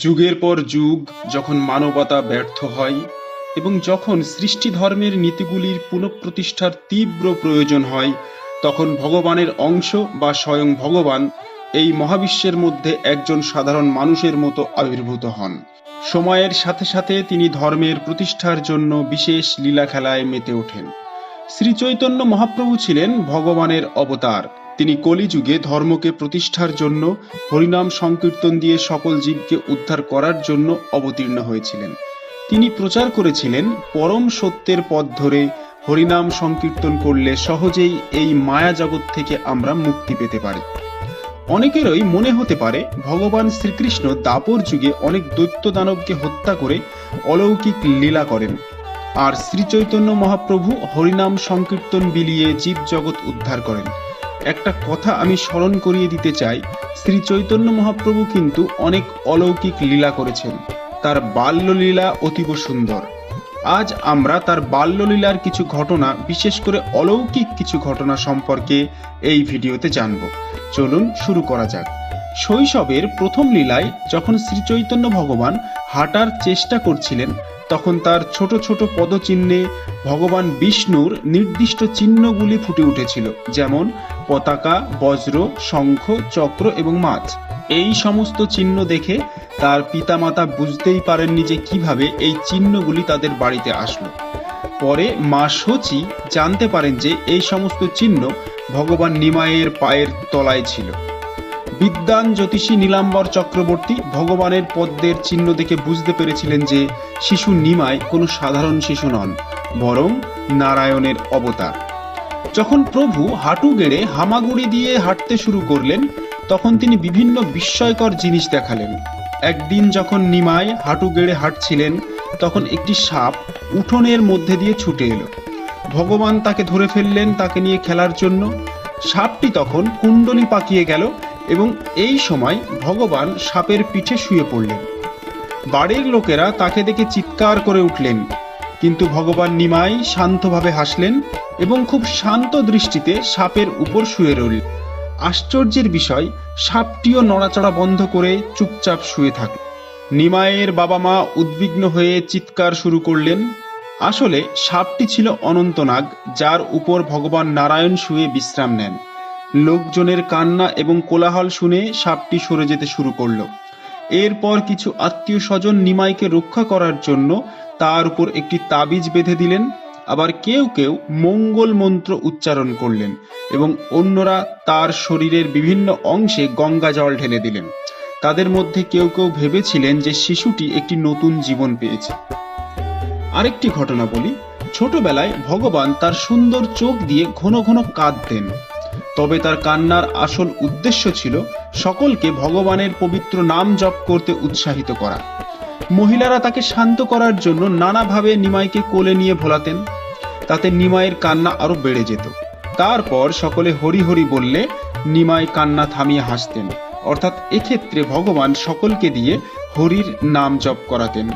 যুগের পর যুগ যখন মানবতা ব্যর্থ হয় এবং যখন সৃষ্টি ধর্মের নীতিগুলির পুনঃপ্রতিষ্ঠার তীব্র প্রয়োজন হয়, তখন ভগবানের অংশ বা স্বয়ং ভগবান এই মহাবিশ্বের মধ্যে একজন সাধারণ মানুষের মতো আবির্ভূত হন। সময়ের সাথে সাথে তিনি ধর্মের প্রতিষ্ঠার জন্য বিশেষ লীলা খেলায় মেতে ওঠেন। শ্রী চৈতন্য মহাপ্রভু ছিলেন ভগবানের অবতার। তিনি কলিযুগে ধর্মকে প্রতিষ্ঠার জন্য, হরিনাম সংকীর্তন দিয়ে সকল জীবকে উদ্ধার করার জন্য অবতীর্ণ হয়েছিলেন। তিনি প্রচার করেছিলেন, পরম সত্যের পথ ধরে হরিনাম সংকীর্তন করলে সহজেই এই মায়া জগৎ থেকে আমরা মুক্তি পেতে পারি। অনেকেরই মনে হতে পারে, ভগবান শ্রীকৃষ্ণ দাপর যুগে অনেক দৈত্য দানবকে হত্যা করে অলৌকিক লীলা করেন। আর শ্রী চৈতন্য মহাপ্রভু হরিনাম সংকীর্তন বিলিয়ে জীব জগৎ উদ্ধার করেন। একটা কথা আমি স্মরণ করিয়ে দিতে চাই। শ্রী চৈতন্য মহাপ্রভু কিন্তু অনেক অলৌকিক লীলা করেছেন। তার বাল্যলীলা অতীব সুন্দর। আজ আমরা তার বাল্যলীলার কিছু ঘটনা, বিশেষ করে অলৌকিক কিছু ঘটনা সম্পর্কে এই ভিডিওতে জানব। চলুন শুরু করা যাক। শৈশবের প্রথম লীলায় যখন শ্রী চৈতন্য ভগবান হাঁটার চেষ্টা করছিলেন, তখন তার ছোট ছোট পদচিহ্নে ভগবান বিষ্ণুর নির্দিষ্ট চিহ্নগুলি ফুটে উঠেছিল। যেমন পতাকা, বজ্র, শঙ্খ, চক্র এবং মাছ। এই সমস্ত চিহ্ন দেখে তার পিতামাতা বুঝতেই পারেননি যে কীভাবে এই চিহ্নগুলি তাদের বাড়িতে আসলো। পরে মা সচি জানতে পারেন যে এই সমস্ত চিহ্ন ভগবান নিমাইয়ের পায়ের তলায় ছিল। বিদ্যান জ্যোতিষী নীলাম্বর চক্রবর্তী ভগবানের পদ্মের চিহ্ন দেখে বুঝতে পেরেছিলেন যে শিশু নিমায় কোনো সাধারণ শিশু নন, বরং নারায়ণের অবতার। যখন প্রভু হাঁটু গেড়ে হামাগুড়ি দিয়ে হাঁটতে শুরু করলেন, তখন তিনি বিভিন্ন বিস্ময়কর জিনিস দেখালেন। একদিন যখন নিমাই হাঁটু গেড়ে হাঁটছিলেন, তখন একটি সাপ উঠোনের মধ্যে দিয়ে ছুটে এলো। ভগবান তাকে ধরে ফেললেন তাকে নিয়ে খেলার জন্য। সাপটি তখন কুণ্ডলি পাকিয়ে গেল এবং এই সময় ভগবান সাপের পিঠে শুয়ে পড়লেন। বাড়ির লোকেরা তাকে দেখে চিৎকার করে উঠলেন। কিন্তু ভগবান নিমাই শান্তভাবে হাসলেন এবং খুব শান্ত দৃষ্টিতে সাপের উপর শুয়ে রইলেন আশ্চর্যের বিষয়, সাপটিও নড়াচড়া বন্ধ করে চুপচাপ শুয়ে থাকে নিমাইয়ের বাবা মা উদ্বিগ্ন হয়ে চিৎকার শুরু করলেন, আসলে সাপটি ছিল অনন্তনাগ, যার উপর ভগবান নারায়ণ শুয়ে বিশ্রাম নেন। লোকজনের কান্না এবং কোলাহল শুনে সাপটি সরে যেতে শুরু করল। এরপর কিছু আত্মীয় স্বজন নিমাইকে রক্ষা করার জন্য তার উপর একটি তাবিজ বেঁধে দিলেন। আবার কেউ কেউ মঙ্গল মন্ত্র উচ্চারণ করলেন এবং অন্যরা তার শরীরের বিভিন্ন অংশে গঙ্গা জল ঢেলে দিলেন। তাদের মধ্যে কেউ কেউ ভেবেছিলেন যে শিশুটি একটি নতুন জীবন পেয়েছে। আরেকটি ঘটনা বলি, ছোটবেলায় ভগবান তার সুন্দর চোখ দিয়ে ঘন ঘন কাঁদতেন। তবে তার কান্নার আসল উদ্দেশ্য ছিল সকলকে ভগবানের পবিত্র নাম জপ করতে উৎসাহিত করা। মহিলারা তাকে শান্ত করার জন্য নানাভাবে নিমাইকে কোলে নিয়ে ভোলাতেন। তাতে নিমাইয়ের কান্না আরও বেড়ে যেত। তারপর সকলে হরি হরি বললে, নিমাই কান্না থামিয়ে হাসতেন। অর্থাৎ এক্ষেত্রে ভগবান সকলকে দিয়ে হরির নাম জপ করাতেন।